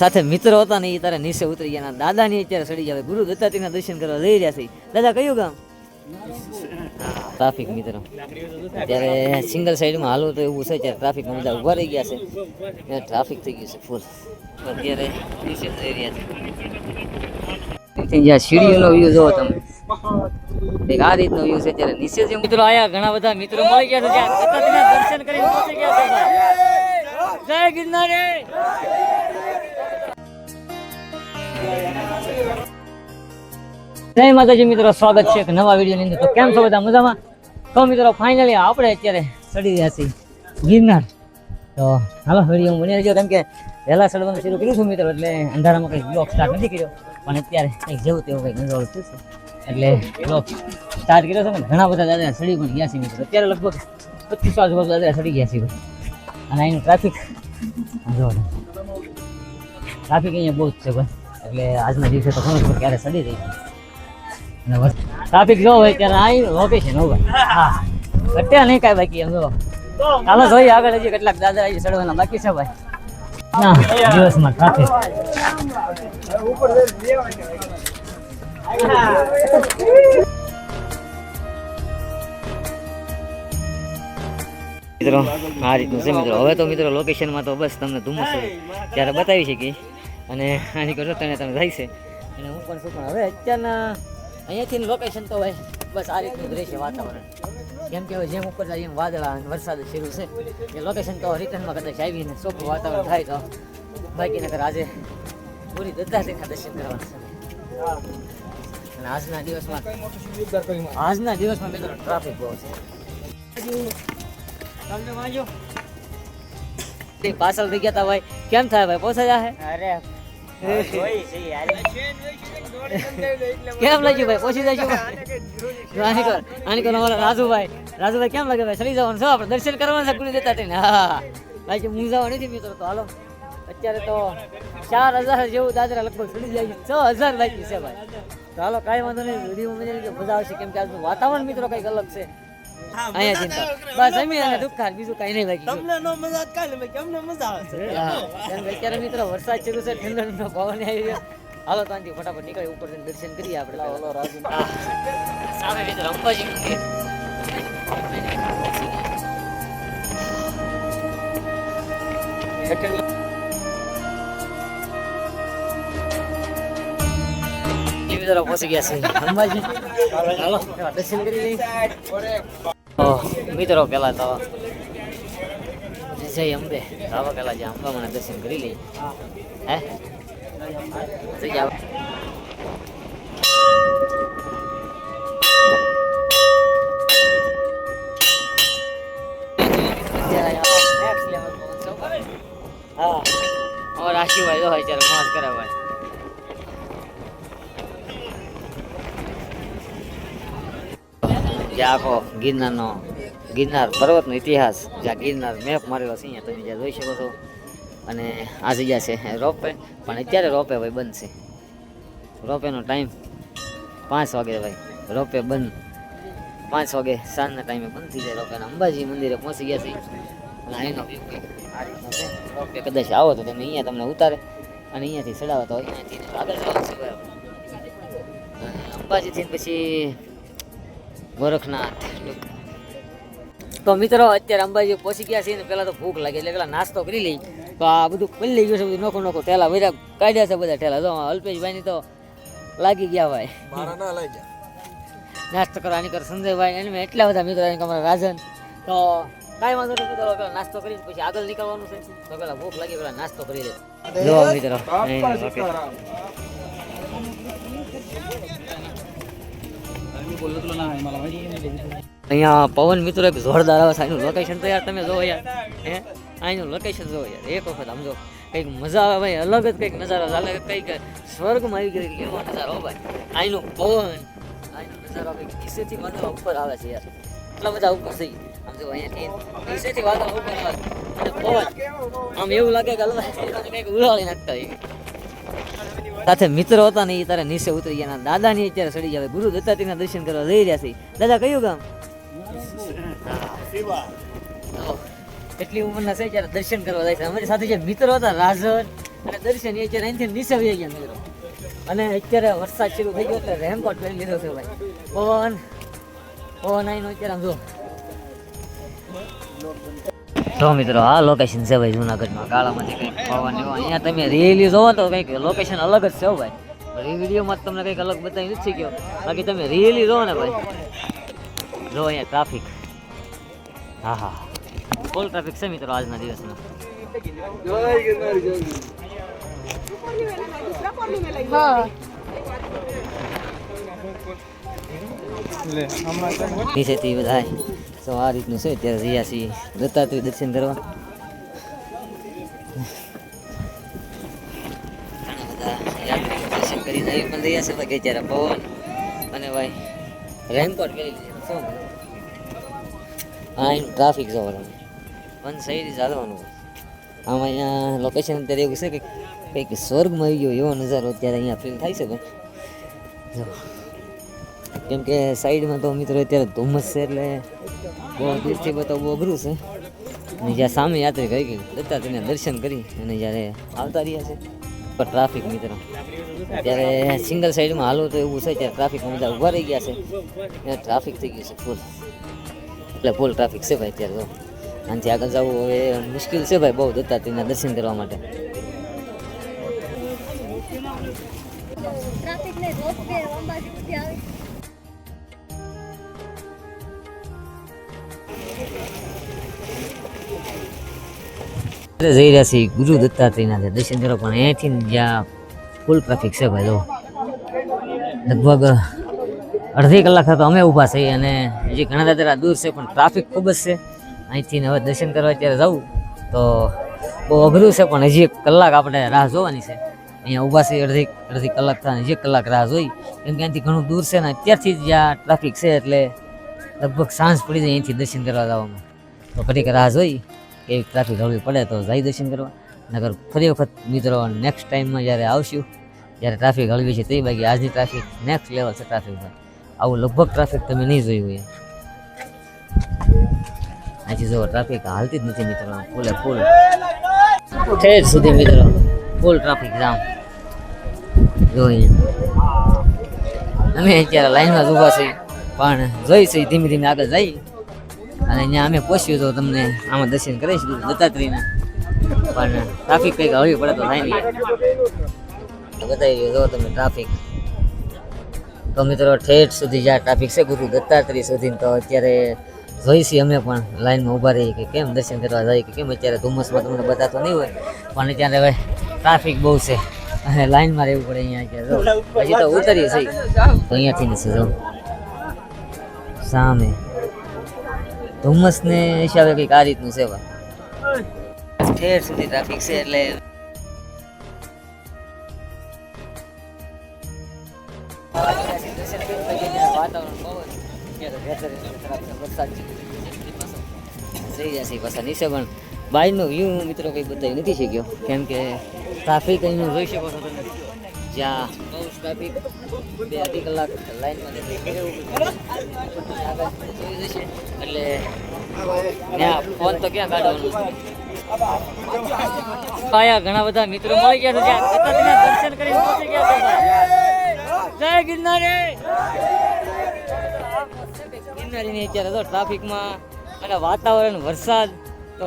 સાથે મિત્રો હતા ને એ તારે નીચે ઉતરી ગયા દાદાની અત્યારે સડી જાય ગુરુ દત્તાત્રેયના દર્શન કરવા લઈ રહ્યા છે. દાદા, કયું ગામ? ટ્રાફિક મિત્રો. ત્યારે સિંગલ સાઈડમાં હાલો તો એવું છે ત્યારે ટ્રાફિકમાં બધા ઊભા રહી ગયા છે. ટ્રાફિક થઈ ગયું છે ફૂલ અત્યારે નીચે થઈ રહ્યા છે. જ્યાં સીડીઓનો વ્યૂ જોવો તમે. એક આ રીતનો વ્યૂ છે અત્યારે. નીચે જે મિત્રો, આયા ઘણા બધા મિત્રો મળી ગયા છે. ત્યાં દત્તાત્રેયના દર્શન કરી પહોંચી ગયા છે જય ગિરનાર! જય માતાજી, મિત્રો, સ્વાગત છે એક નવા વિડીયોની અંદર. તો કેમ છો બધા? મજામાં? તો મિત્રો ફાઇનલી આપણે અત્યારે ચડી રહ્યા છીએ ગિરનાર. તો હાલો વીડિયો બની રહેજો. કેમ કે વહેલા ચડવાનું શરૂ કર્યું છું મિત્રો, એટલે અંધારામાં કંઈક બ્લોક સ્ટાર્ટ નથી કર્યો. પણ અત્યારે કંઈક જેવું તેવું કંઈક નજારો થયું છે. એટલે એવો સ્ટાર્ટ કર્યો છે ઘણા બધા દાદા સડી પણ ગયા છે અત્યારે લગભગ પચીસ આજુબાજુ દાદા સડી ગયા છે અને અહીંનું ટ્રાફિક જો ટ્રાફિક અહીંયા બહુ જ છે ભાઈ. એટલે આજના દિવસે તો ખબર ક્યારે સડી રહી અને ટ્રાફિક જો હોય ત્યારે અહીં લોકેશન હોય હા. ઘટ્યા નહીં કાંઈ બાકી એમ જો. ચાલો જોઈએ આગળ હજી કેટલાક દાદા અહીં સડવાના બાકી છે ભાઈ. દિવસમાં ટ્રાફિક મિત્રો, આ રીતનું છે મિત્રો. હવે તો મિત્રો લોકેશનમાં તો બસ તમને ધુમ્મસ ત્યારે બતાવી શકીએ. અને આની કરશો તને તમે જાય છે. અને હું પણ શું પણ હવે અત્યારના અહીંયાથી લોકેશન તો હોય. બસ આ રીતનું દ્રશ્ય વાતાવરણ. કેમ કે જેમ ઉપર જાય એમ વાદળા અને વરસાદ શરૂ છે. એ લોકેશન તો રિટર્નમાં કદાચ આવીને ચોખ્ખું વાતાવરણ થાય તો બાકી નગર આજે પૂરી દત્તાત્રેયના દર્શન કરવાના છે. અને આજના દિવસમાં આજના દિવસમાં મિત્રો ટ્રાફિક બહુ છે. તમને વાંચો પાછળ થઈ ગયા તા ભાઈ. કેમ થાય ભાઈ? પહોંચા જાય અરે કેમ લાગ્યું ભાઈ? પહોંચી જશું આની કર આની કર અમારા રાજુભાઈ રાજુભાઈ કેમ લાગે ભાઈ? ચડી જવાનું છે આપણે? દર્શન કરવાના છે ગુરુ દેતા થઈને હા ભાઈ હું જવા નથી મિત્રો તો હાલો. અત્યારે તો ચાર હજાર જેવું દાદરા લગભગ ચડી જાય છે. છ હજાર બાકી છે ભાઈ. તો કઈ કાંઈ વાંધો નહીં. વીડિયો મને કે મજા આવશે. કેમ કે આજનું વાતાવરણ મિત્રો કંઈક અલગ છે. અહીંયા ચિંતા બસ જમીન અને દુખાર બીજું કાંઈ નહીં બાકી તમને નો મજા કાલે મેં કેમને મજા આવશે કેમ કે અત્યારે મિત્રો વરસાદ શરૂ છે ઠંડો ઠંડો પવન આવી ગયો. હાલો ત્યાંથી ફટાફટ નીકળી ઉપર જઈને દર્શન કરીએ આપણે હાલો રાજુ સામે મિત્રો અંબાજી મિત્રો પહોંચી ગયા છે. અંબાજી. પેલા દર્શન કરી લઈએ. મિત્રો, પેલા તો જય અંબે. આવા પેલા જે અંબામાના દર્શન કરી લઈએ. હે? જઈ જાવ હા. અમારા રાશિભાઈ જો અત્યારે મોજ કરે ભાઈ જે આખો ગિરનારનો, ગિરનાર પર્વતનો ઇતિહાસ જ્યાં ગિરનાર મેપ મારેલો છે, અહીંયા તમે જ્યાં જોઈ શકો છો. અને આ જગ્યા છે રોપવે. પણ અત્યારે રોપે ભાઈ બંધ છે. રોપેનો ટાઈમ પાંચ વાગે ભાઈ. રોપવે બંધ. પાંચ વાગે સાંજના ટાઈમે બંધ થઈ જાય રોપેના અંબાજી મંદિરે પહોંચી ગયા છે અને રોપવે કદાચ આવો તો તમે અહીંયા તમને ઉતારે. અને અહીંયાથી ચડાવો તો અહીંયાથી આગળ જવાનું છે અંબાજીથી પછી ગોરખનાથ. તો મિત્રો અત્યારે અંબાજી પહોંચી ગયા છે ને પેલા તો ભૂખ લાગે એટલે પેલા નાસ્તો કરી લઈ તો આ બધું લઈ ગયું છે બધું નોખો નોખો. ઠેલા બધા કાઢ્યા છે બધા ઠેલા. જો અલ્પેશભાઈની તો લાગી ગયા ભાઈ. નાસ્તો કરવા નીકળ સંજયભાઈ એને મેં એટલા બધા મિત્રો અમારા રાજન. તો કાંઈ વાંધો નહીં મિત્રો પેલા નાસ્તો કરીને પછી આગળ નીકળવાનું છે. તો પેલા ભૂખ લાગી પેલા નાસ્તો કરી લે જો મિત્રો. અહીંયા પવન મિત્રો એક જોરદાર આવે છે. અહીંનું લોકેશન તો યાર તમે જોવો યાર. હે? અહીંનું લોકેશન જોવો યાર. એક વખત આમ જો, કંઈક મજા આવે ભાઈ, અલગ જ કંઈક નજારો ચાલે કંઈક સ્વર્ગમાં આવી ગઈ એવો નજારો, હો ભાઈ. અહીંનું પવન અહીંનો નજારો કંઈક નીચેથી વાદળો ઉપર આવે છે યાર. એટલા બધા ઉપર થઈ આમ જો અહીંયાથી નીચેથી વાદળો ઉપર આવે. અને પવન, આમ એવું લાગે કે અલગ કંઈક ઉડાડી નાખતા હોય. સાથે મિત્રો હતા ને એ તારે નીચે ઉતરી ગયા દાદાની અત્યારે સડી જાય ગુરુ દત્તાત્રેયના દર્શન કરવા લઈ રહ્યા છે. દાદા, કયું ગામ? એટલી ઉંમરના છે ત્યારે દર્શન કરવા જાય છે. અમારી સાથે જે મિત્રો હતા, રાજન, અને દર્શન, એ અત્યારે અહીંથી નીચે વહી ગયા મિત્રો. અને અત્યારે વરસાદ શરૂ થઈ ગયો એટલે રેનકોટ પહેરી લીધો છે ભાઈ. પવન પવન નો અત્યારે આમ જો. તો મિત્રો આ લોકેશન છે ભાઈ જુનાગઢમાં કાળામાંથી કંઈક પવન એવો. અહીંયા તમે રીલી જોવો તો કંઈક લોકેશન અલગ જ છે હો ભાઈ. પણ એ વિડીયોમાં જ તમને કંઈક અલગ બતાવી નથી ગયો. બાકી તમે રીલી જોવો ને ભાઈ. જો અહીંયા ટ્રાફિક હા હા. ફૂલ ટ્રાફિક છે મિત્રો આજના દિવસમાં. નીચેથી બધા તો આ રીતનું છે ત્યારે રહ્યા છીએ દત્તાત્રી દર્શન કરવા. દર્શન કરીને પણ રહ્યા છે, બાકી અત્યારે પવન અને ભાઈ રેનકોટ શું આ ટ્રાફિક જોવો તમે સહી રીતે ચાલવાનું આમાં અહીંયા લોકેશન અત્યારે એવું છે કે કંઈક સ્વર્ગમાં આવી ગયો એવો નજારો અત્યારે અહીંયા ફીલ થાય છે, ભાઈ. કેમ કે સાઈડમાં તો મિત્રો અત્યારે ધુમ્મસ છે એટલે બહુ દૂરથી બતાવવું અઘરું છે. અને જ્યાં સામે યાત્રી ગઈ દત્તા તેને દર્શન કરી અને જ્યારે આવતા રહ્યા છે પણ ટ્રાફિક મિત્રો. ત્યારે સિંગલ સાઈડમાં હાલો તો એવું છે ત્યારે ટ્રાફિકમાં બધા ઊભા રહી ગયા છે. ત્યાં ટ્રાફિક થઈ ગયું છે ફૂલ એટલે ફૂલ ટ્રાફિક છે ભાઈ અત્યારે તો. આનાથી આગળ જવું હવે મુશ્કેલ છે ભાઈ બહુ દત્તાત્રેયના દર્શન કરવા માટે. ટ્રાફિક ને રોકવે અંબાજી સુધી આવે. જઈ રહ્યા છીએ ગુરુ દત્તાત્રેયના દર્શન કરવા, પણ અહીંયાથી જ્યાં ફૂલ ટ્રાફિક છે ભાઈ લગભગ અડધી કલાક તો અમે ઊભા છીએ અને હજી ઘણા દાદરા દૂર છે, પણ ટ્રાફિક ખૂબ જ છે. અહીંથી હવે દર્શન કરવા અત્યારે જવું તો બહુ અઘરું છે, પણ હજી એક કલાક આપણે રાહ જોવાની છે. અહીંયા ઊભા છીએ, અડધી અડધી કલાક થાય હજી એક કલાક રાહ જોઈ. કેમ કે અહીંથી ઘણું દૂર છે ને અત્યારથી જ્યાં ટ્રાફિક છે, એટલે લગભગ સાંજ પડી જાય અહીંથી દર્શન કરવા જવામાં. તો ઘડીક રાહ જોઈ. એવી ટ્રાફિક હળવી પડે તો જાય દર્શન કરવા. નગર ફરી વખત મિત્રો નેક્સ્ટ ટાઈમમાં જ્યારે આવશું, જ્યારે ટ્રાફિક હળવી છે, તે બાકી આજની ટ્રાફિક નેક્સ્ટ લેવલ છે ટ્રાફિકમાં આવું લગભગ ટ્રાફિક તમે નહીં જોયું હોય. આજે જો ટ્રાફિક હાલતી જ નથી મિત્રો, ફૂલે ફૂલ. ઠેર સુધી મિત્રો ફૂલ ટ્રાફિક જામ. જોઈએ અમે અત્યારે લાઈનમાં જ ઊભા છીએ, પણ જોઈશું ધીમે ધીમે આગળ જઈ અને અહીંયા અમે પહોંચ્યું તો તમને આમાં દર્શન કરીશું દત્તાત્રેયના. પણ ટ્રાફિક કંઈક હળવી પડે તો થાય નહીં. બતાવી જો તમે ટ્રાફિક તો મિત્રો, ઠેઠ સુધી જ્યાં ટ્રાફિક છે ગુરુ દત્તાત્રેય સુધી તો અત્યારે જોઈશી અમે પણ, લાઈનમાં ઊભા રહીએ કે કેમ દર્શન કરવા જઈએ કે કેમ? અત્યારે ધુમ્મસમાં તમને બતાતો નહીં હોય, પણ અત્યારે હવે ટ્રાફિક બહુ છે. અને લાઈનમાં રહેવું પડે અહીંયા અત્યારે હજી તો ઉતરીએ છીએ. તો અહીંયાથી નથી જો સામે. ધુમ્મસને હિસાબે કંઈક આ રીતનું છે ઠેર સુધી ટ્રાફિક છે એટલે થઈ જશે પાછા નીચે પણ બહારનો વ્યૂ મિત્રો કંઈ બતાવી નથી શક્યો. કેમ કે ટ્રાફિક અહીંનું જોઈ શકો છો તમે. જ્યાં બહુ ટ્રાફિક બે અઢી કલાક લાઈનમાં નીકળી જશે એટલે ત્યાં ફોન તો ક્યાં કાઢવાનું આયા ઘણા બધા મિત્રો મળી ગયા છે. ત્યાં દત્તાત્રેયના દર્શન કરીને પહોંચી ગયા છે. જય ગિરનારી! ગિરનારીની અત્યારે તો ટ્રાફિકમાં અને વાતાવરણ વરસાદ. તો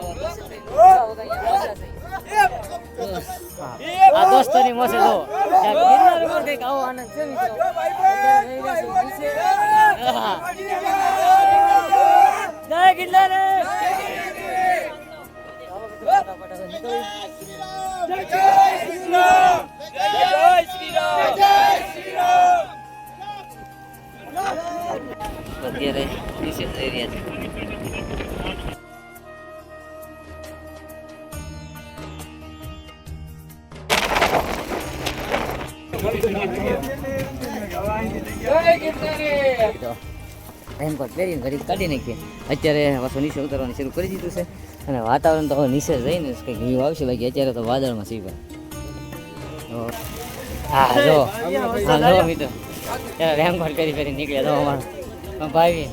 આ દોસ્તોની મોસે જો ત્યાં ગિરનારીમાં કંઈક આવો આનંદ છે મિત્રો જય ગિરનારી અત્યારે રહ્યા છે રેનકોટ પહેરીને ઘડી કાઢી નાખીએ. અત્યારે પાછું નીચે ઉતરવાનું શરૂ કરી દીધું છે. અને વાતાવરણ તો હવે નીચે જઈને કંઈક વ્યૂ આવશે બાકી અત્યારે તો વાદળમાં તો હા જો હા જો મિત્રો. ત્યારે રેનકોટ પહેરી પહેરી નીકળ્યા તો અમારા. ભાઈ,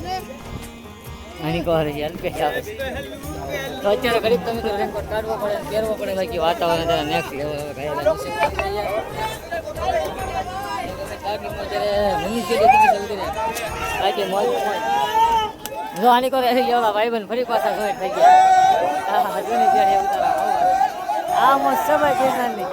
આની કહો રહી અલ્પેશ આવે તો અત્યારે ગરીબ તમે તો રેનકોટ કાઢવો પડે પહેરવો પડે બાકી વાતાવરણ નેક્સ્ટ લેવલ જો આની કરે છે ભાઈ બન ફરી પાછા જોઈ થઈ ગયા. હા, જૂની જ્યારે ઉતારા ગિરનારની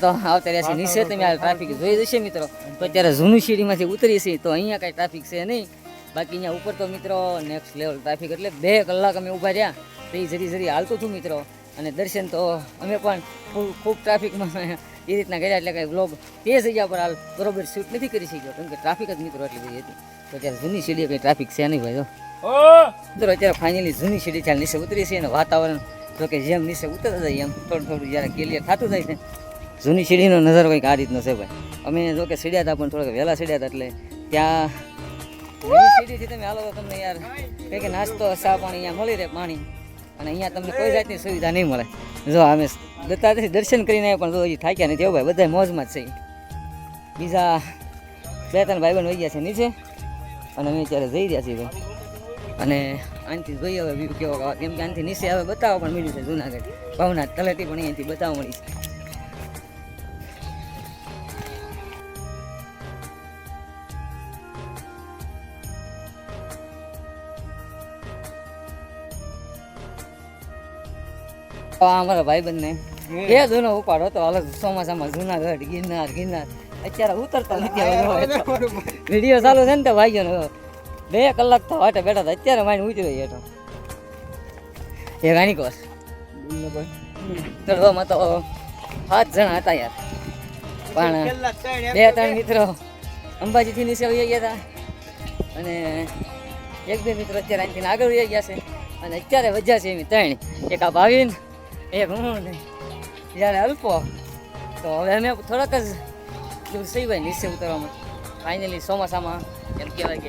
તો આવતા રહ્યા છે નીચે તમે આ ટ્રાફિક જોઈ જશે મિત્રો. તો અત્યારે જૂની શેરીમાંથી ઉતરી છે તો અહીંયા કાંઈ ટ્રાફિક છે નહીં. બાકી અહીંયા ઉપર તો મિત્રો નેક્સ્ટ લેવલ ટ્રાફિક એટલે બે કલાક અમે ઊભા રહ્યા. તો એ જરી જરી હાલતું હતું મિત્રો. અને દર્શન તો અમે પણ ખૂબ ખૂબ ટ્રાફિકમાં એ રીતના કર્યા. એટલે કાંઈ વ્લોગ તે જગ્યા પર હાલ બરોબર શૂટ નથી કરી શક્યો. કેમ કે ટ્રાફિક જ મિત્રો એટલી બધી હતી. તો અત્યારે જૂની સીડીએ કંઈ ટ્રાફિક છે નહીં ભાઈ જો મિત્રો અત્યારે ફાઇનલી જૂની સીડી ચાલ નીચે ઉતરી છે અને વાતાવરણ તો કે જેમ નીચે ઉતરતા જાય એમ થોડું થોડું જ્યારે ક્લિયર થતું થાય છે. જૂની સીડીનો નજારો કંઈક આ રીતનો છે ભાઈ. અમે જો કે સીડ્યા હતા પણ થોડાક વહેલા સીડ્યા હતા એટલે ત્યાં તમને યાર કે નાસ્તો સા પાણી અહીંયા મળી રહે પાણી. અને અહીંયા તમને કોઈ જાતની સુવિધા નહીં મળે. જો અમે દત્તાત્રેય દર્શન કરીને પણ જો હજી થાક્યા નથી એવું ભાઈ બધા મોજમાં જ છે. બીજા બે ત્રણ ભાઈબંધ વહી ગયા છે નીચે, અને અમે અત્યારે જઈ રહ્યા છીએ ભાઈ. અને આનથી જોઈએ હવે કેવો. કેમ કે આનથી નીચે હવે બતાવવા પણ મળ્યું છે જુનાગઢ. ભાવનાથ તલેટી પણ અહીંયાથી બતાવવા મળી છે. અમારા ભાઈબંધને બે જૂનો ઉપાડો તો હાલ ચોમાસામાં જુનાગઢ ગિરનાર ગિરનાર. અત્યારે ઉતરતા નથી વીડિયો ચાલુ છે ને તો ભાઈઓને બે કલાક તો હાટે બેઠા હતા અત્યારે માઈને ઉતરી હેઠો. એ ગાણી કોસ. ચડવામાં તો સાત જણા હતા યાર. પણ બે ત્રણ મિત્રો અંબાજીથી નીચે વહી ગયા હતા. અને એક બે મિત્રો અત્યારે અહીંથી આગળ વહી ગયા છે. અને અત્યારે વજ્યા છે એમ ત્રણ. એક આ ભાવિન એક હું ને? જ્યારે અલ્પો. તો હવે અમે થોડાક જ ભાઈ નીચે ઉતરવામાં. ફાઇનલી ચોમાસામાં એમ કહેવાય કે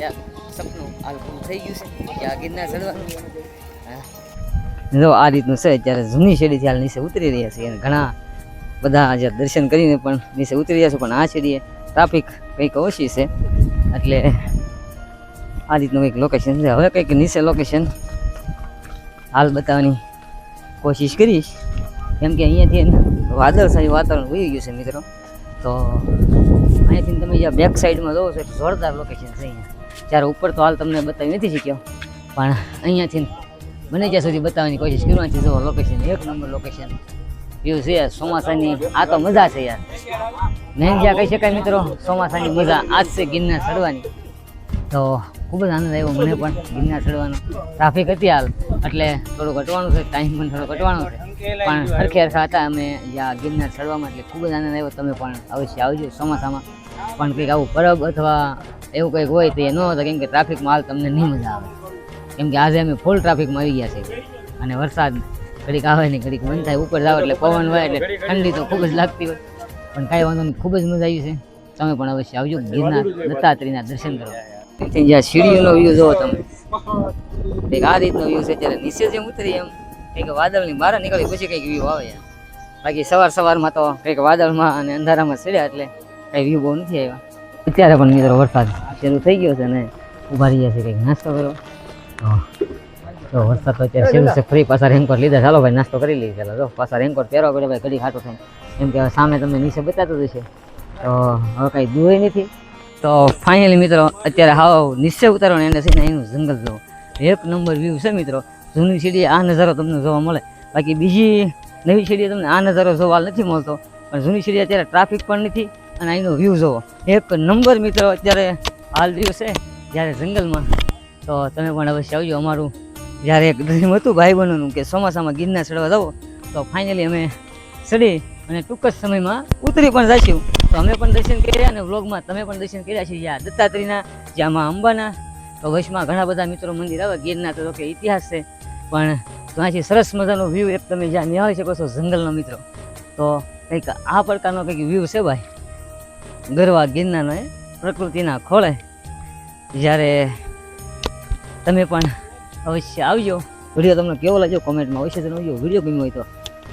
સપનું હાલ પૂરું થઈ ગયું છે. કે આ ગિરનાર ચડવાનું. જો આ રીતનું છે ત્યારે જૂની શેરીથી હાલ નીચે ઉતરી રહ્યા છે અને ઘણા બધા જે દર્શન કરીને પણ નીચે ઉતરી રહ્યા છે, પણ આ શેરીએ ટ્રાફિક કંઈક ઓછી છે. એટલે આ રીતનું કંઈક લોકેશન છે. હવે કંઈક નીચે લોકેશન હાલ બતાવવાની કોશિશ કરીશ કેમ કે અહીંયાથી વાદળછાયું વાતાવરણ વહી ગયું છે મિત્રો. તો અહીંયાથી તમે જ્યાં બેક સાઈડમાં જોવો છો, એટલે જોરદાર લોકેશન છે અહીંયા. જ્યારે ઉપર તો હાલ તમને બતાવી નથી શક્યો. પણ અહીંયાથી બને ત્યાં સુધી બતાવવાની કોશિશ કરવાની છે. જો લોકેશન એક નંબર લોકેશન વ્યૂ છે ચોમાસાની આ તો મજા છે યાર. મેં જ્યાં કહી શકાય મિત્રો, ચોમાસાની મજા આજ છે ગિરનાર ચડવાની. તો ખૂબ જ આનંદ આવ્યો મને પણ ગિરનાર ચડવાનો. ટ્રાફિક હતી હાલ, એટલે થોડું ઘટવાનું છે ટાઈમ પણ થોડો ઘટવાનો છે. પણ હરખે હરખા હતા અમે જ્યાં ગિરનાર ચડવામાં, એટલે ખૂબ જ આનંદ આવ્યો. તમે પણ અવશ્ય આવજો ચોમાસામાં. પણ કંઈક આવું પરબ અથવા એવું કંઈક હોય તો એ ન હતો, કેમ કે ટ્રાફિકમાં હાલ તમને નહીં મજા આવે. કેમ કે આજે અમે ફૂલ ટ્રાફિકમાં આવી ગયા છે અને વરસાદ ઘડીક આવે ને ઘડીક બંધ થાય, ઉપર જાવ એટલે પવન હોય, એટલે ઠંડી તો ખૂબ જ લાગતી હોય. પણ કાંઈ વાંધો નહીં, ખૂબ જ મજા આવી છે. તમે પણ અવશ્ય આવજો ગિરનાર દત્તાત્રેયના દર્શન કરવા. ત્યાં જ્યાં સીડીઓનો વ્યૂ જોવો તમે. કંઈક આ રીતનો વ્યૂ છે ત્યારે નીચે જેમ ઉતરી એમ, કંઈક વાદળની બહાર નીકળી પછી કંઈક વ્યૂ આવે બાકી સવાર સવારમાં તો કંઈક વાદળમાં અને અંધારામાં ચડ્યા એટલે કંઈ વ્યૂ બહુ નથી આવ્યા. અત્યારે પણ મિત્રો વરસાદ શરૂ થઈ ગયો છે ને ઊભા રહ્યા છે, કંઈક નાસ્તો કરો. તો વરસાદ તો અત્યારે શરૂ છે, ફરી પાછા રેનકોટ લીધા. ચાલો ભાઈ, નાસ્તો કરી લઈએ ચાલો જો, પાછા રેનકોટ પહેરવા પડે, ભાઈ ઘડી ખાટો થાય એમ કે સામે તમને નીચે બતાતું હશે. તો હવે કાંઈ દૂર નથી. તો ફાઇનલી મિત્રો, અત્યારે હાવ નિશ્ચય ઉતારો એને છે ને એનું જંગલ જોવો. એક નંબર વ્યૂ છે મિત્રો, જૂની સીડીએ આ નજારો તમને જોવા મળે. બાકી બીજી નવી સીડીએ તમને આ નજારો જોવા નથી મળતો, પણ જૂની સીડી અત્યારે ટ્રાફિક પણ નથી અને અહીંનો વ્યૂ જોવો. એક નંબર મિત્રો અત્યારે હાલ વ્યૂ છે, જ્યારે જંગલમાં. તો તમે પણ અવશ્ય આવજો અમારું. જ્યારે એક ડ્રીમ હતું ભાઈ બહેનોનું કે ચોમાસામાં ગિરનાર ચડવા જવો, તો ફાઇનલી અમે ચડી અને ટૂંક જ સમયમાં ઉતરી પણ જઈશું. તો અમે પણ દર્શન કર્યા અને વ્લોગમાં તમે પણ દર્શન કર્યા છે. જ્યાં દત્તાત્રીના જ્યાં અંબાના. તો વચમાં ઘણા બધા મિત્રો મંદિર આવે, ગીરના તો કે ઇતિહાસ છે. પણ ત્યાંથી સરસ મજાનો વ્યૂ એક તમે જ્યાં નિહાળી શકો છો જંગલનો મિત્રો. તો કંઈક આ પ્રકારનો કંઈક વ્યૂ છે ભાઈ. ગરવા ગિરનારનો એ પ્રકૃતિના ખોળે. જ્યારે તમે પણ અવશ્ય આવજો. વીડિયો તમને કેવો લાગ્યો? કોમેન્ટમાં અવશ્ય જણાવજો. વીડિયો ગમ્યો હોય તો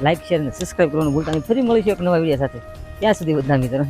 લાઈક શેર અને સબસ્ક્રાઈબ કરવાનું ભૂલતા નહીં. ફરી મળીશું એક નવા વીડિયો સાથે. ત્યાં સુધી બધા મિત્રો.